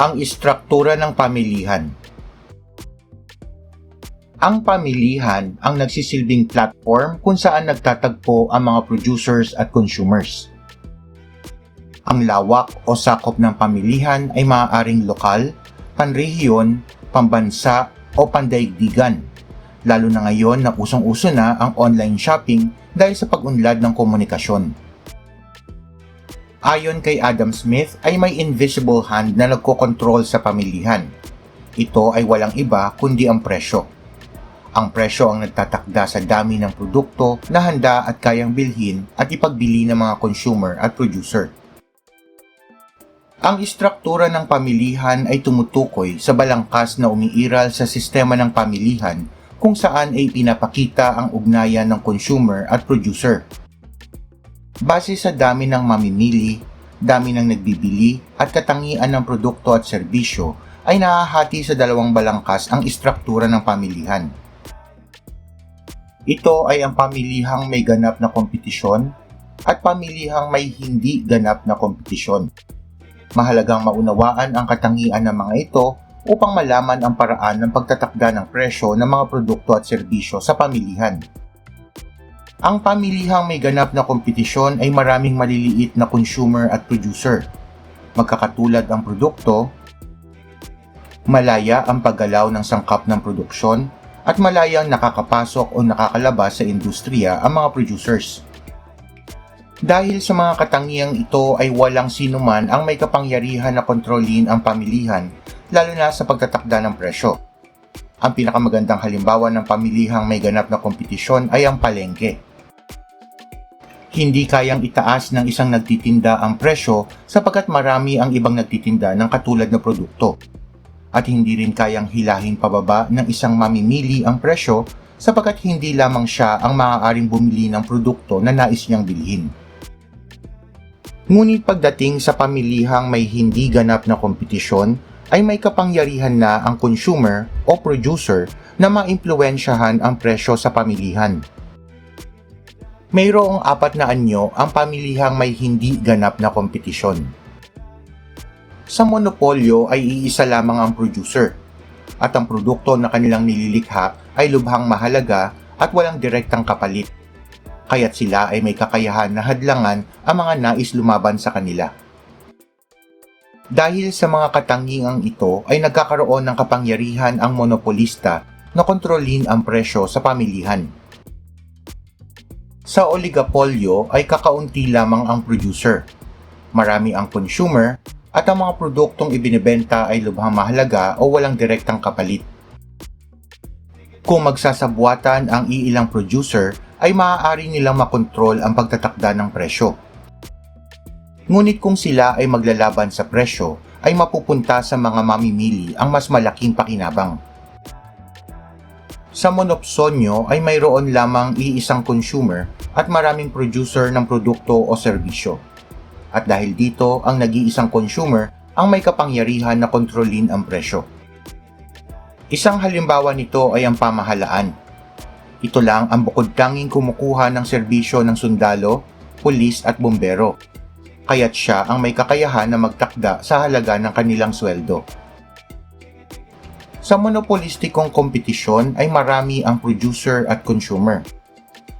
Ang istruktura ng pamilihan Ang pamilihan ang nagsisilbing platform kung saan nagtatagpo ang mga producers at consumers. Ang lawak o sakop ng pamilihan ay maaaring lokal, panrehiyon, pambansa o pandaigdigan. Lalo na ngayon na usong-uso na ang online shopping dahil sa pag-unlad ng komunikasyon. Ayon kay Adam Smith ay may invisible hand na nagkokontrol sa pamilihan. Ito ay walang iba kundi ang presyo. Ang presyo ang nagtatakda sa dami ng produkto na handa at kayang bilhin at ipagbili ng mga consumer at producer. Ang istruktura ng pamilihan ay tumutukoy sa balangkas na umiiral sa sistema ng pamilihan kung saan ay pinapakita ang ugnayan ng consumer at producer. Base sa dami ng mamimili, dami ng nagbibili at katangian ng produkto at serbisyo ay nahahati sa dalawang balangkas ang istruktura ng pamilihan. Ito ay ang pamilihang may ganap na kompetisyon at pamilihang may hindi ganap na kompetisyon. Mahalagang maunawaan ang katangian ng mga ito upang malaman ang paraan ng pagtatakda ng presyo ng mga produkto at serbisyo sa pamilihan. Ang pamilihang may ganap na kompetisyon ay maraming maliliit na consumer at producer. Magkakatulad ang produkto, malaya ang paggalaw ng sangkap ng produksyon, at malayang nakakapasok o nakakalabas sa industriya ang mga producers. Dahil sa mga katangiang ito ay walang sinuman ang may kapangyarihan na kontrolin ang pamilihan, lalo na sa pagtatakda ng presyo. Ang pinakamagandang halimbawa ng pamilihang may ganap na kompetisyon ay ang palengke. Hindi kayang itaas ng isang nagtitinda ang presyo sapagkat marami ang ibang nagtitinda ng katulad na produkto. At hindi rin kayang hilahin pababa ng isang mamimili ang presyo sapagkat hindi lamang siya ang maaaring bumili ng produkto na nais niyang bilhin. Ngunit pagdating sa pamilihang may hindi ganap na kompetisyon, ay may kapangyarihan na ang consumer o producer na maimpluwensyahan ang presyo sa pamilihan. Mayroong apat na anyo ang pamilihang may hindi ganap na kompetisyon. Sa monopolyo ay iisa lamang ang producer at ang produkto na kanilang nililikha ay lubhang mahalaga at walang direktang kapalit kaya't sila ay may kakayahan na hadlangan ang mga nais lumaban sa kanila. Dahil sa mga katangiang ito ay nagkakaroon ng kapangyarihan ang monopolista na kontrolin ang presyo sa pamilihan. Sa oligopolyo ay kakaunti lamang ang producer, marami ang consumer, at ang mga produktong ibinebenta ay lubhang mahalaga o walang direktang kapalit. Kung magsasabuatan ang iilang producer, ay maaari nilang makontrol ang pagtatakda ng presyo. Ngunit kung sila ay maglalaban sa presyo, ay mapupunta sa mga mamimili ang mas malaking pakinabang. Sa monopsonyo ay mayroon lamang iisang consumer at maraming producer ng produkto o serbisyo. At dahil dito, ang nag-iisang consumer ang may kapangyarihan na kontrolin ang presyo. Isang halimbawa nito ay ang pamahalaan ito lang ang bukod tanging kumukuha ng serbisyo ng sundalo, pulis at bumbero. Kaya't siya ang may kakayahan na magtakda sa halaga ng kanilang sweldo. Sa monopolistikong kompetisyon ay marami ang producer at consumer.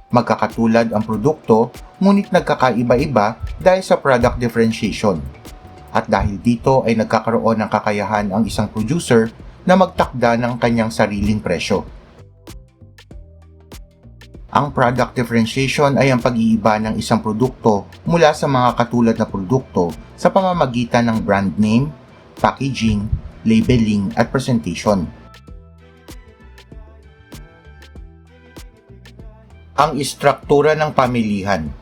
Magkakatulad ang produkto, ngunit nagkakaiba-iba dahil sa product differentiation. At dahil dito ay nagkakaroon ng kakayahan ang isang producer na magtakda ng kanyang sariling presyo. Ang product differentiation ay ang pag-iiba ng isang produkto mula sa mga katulad na produkto sa pamamagitan ng brand name, packaging, labeling at presentation. Ang istruktura ng pamilihan